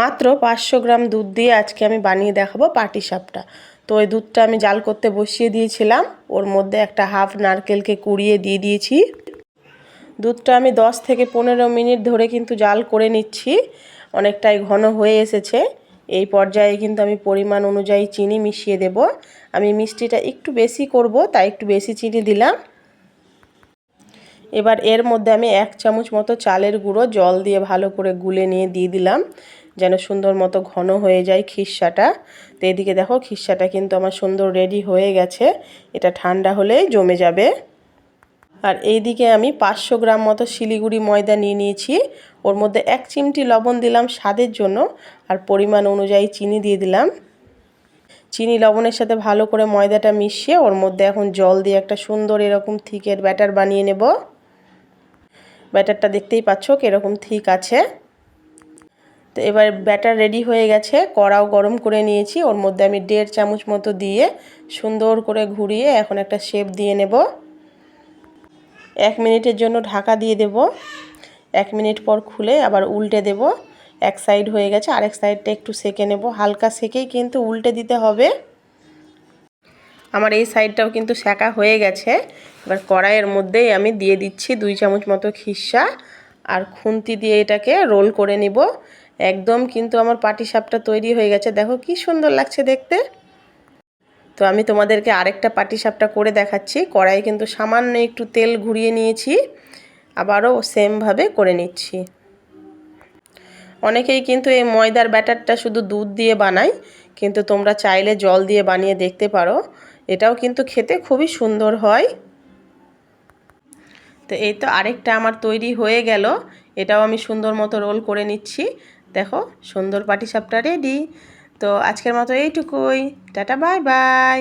মাত্র পাঁচশো গ্রাম দুধ দিয়ে আজকে আমি বানিয়ে দেখাবো পাটি সাপটা। তো ওই দুধটা আমি জাল করতে বসিয়ে দিয়েছিলাম। ওর মধ্যে একটা হাফ নারকেলকে কুড়িয়ে দিয়ে দিয়েছি। দুধটা আমি দশ থেকে পনেরো মিনিট ধরে কিন্তু জাল করে নিচ্ছি। অনেকটাই ঘন হয়ে এসেছে। এই পর্যায়ে কিন্তু আমি পরিমাণ অনুযায়ী চিনি মিশিয়ে দেব। আমি মিষ্টিটা একটু বেশি করব, তাই একটু বেশি চিনি দিলাম। এবার এর মধ্যে আমি এক চামচ মতো চালের গুঁড়ো জল দিয়ে ভালো করে গুলে নিয়ে দিয়ে দিলাম। যেন সুন্দর মতো ঘন হয়ে যায় খিসাটা তো এদিকে দেখো খিসাটা কিন্তু আমার সুন্দর রেডি হয়ে গেছে। এটা ঠান্ডা হলেই জমে যাবে। আর এইদিকে আমি পাঁচশো গ্রাম মতো শিলিগুড়ি ময়দা নিয়ে নিয়েছি। ওর মধ্যে এক চিমটি লবণ দিলাম স্বাদের জন্য আর পরিমাণ অনুযায়ী চিনি দিয়ে দিলাম। চিনি লবণের সাথে ভালো করে ময়দাটা মিশিয়ে ওর মধ্যে এখন জল দিয়ে একটা সুন্দর এরকম থিকের ব্যাটার বানিয়ে নেব। ব্যাটারটা দেখতেই পাচ্ছ কীরকম থিক আছে। তো এবার ব্যাটার রেডি হয়ে গেছে। কড়াও গরম করে নিয়েছি। ওর মধ্যে আমি দেড় চামচ মতো দিয়ে সুন্দর করে ঘুরিয়ে এখন একটা শেপ দিয়ে নেব। এক মিনিটের জন্য ঢাকা দিয়ে দেব। এক মিনিট পর খুলে আবার উল্টে দেব। এক সাইড হয়ে গেছে। আরেক সাইডটা একটু সেকে নেব। হালকা সেকেই কিন্তু উল্টে দিতে হবে। আমার এই সাইডটাও কিন্তু সেকা হয়ে গেছে। এবার কড়াইয়ের মধ্যেই আমি দিয়ে দিচ্ছি দুই চামচ মতো খিসা। আর খুন্তি দিয়ে এটাকে রোল করে নিব। একদম কিন্তু আমার পাটি সাপটা তৈরি হয়ে গেছে। দেখো কি সুন্দর লাগছে দেখতে। তো আমি তোমাদেরকে আরেকটা পাটি সাপটা করে দেখাচ্ছি। কড়াই কিন্তু সামান্য একটু তেল ঘুরিয়ে নিয়েছি। আবারও সেমভাবে করে নিচ্ছি। অনেকেই কিন্তু এই ময়দার ব্যাটারটা শুধু দুধ দিয়ে বানায়, কিন্তু তোমরা চাইলে জল দিয়ে বানিয়ে দেখতে পারো। এটাও কিন্তু খেতে খুবই সুন্দর হয়। তো এই তো আরেকটা আমার তৈরি হয়ে গেল। এটাও আমি সুন্দর মতো রোল করে নিচ্ছি। দেখো সুন্দর পাটিসাপটা রেডি তো আজকের মতো এইটুকুই। Tata bye bye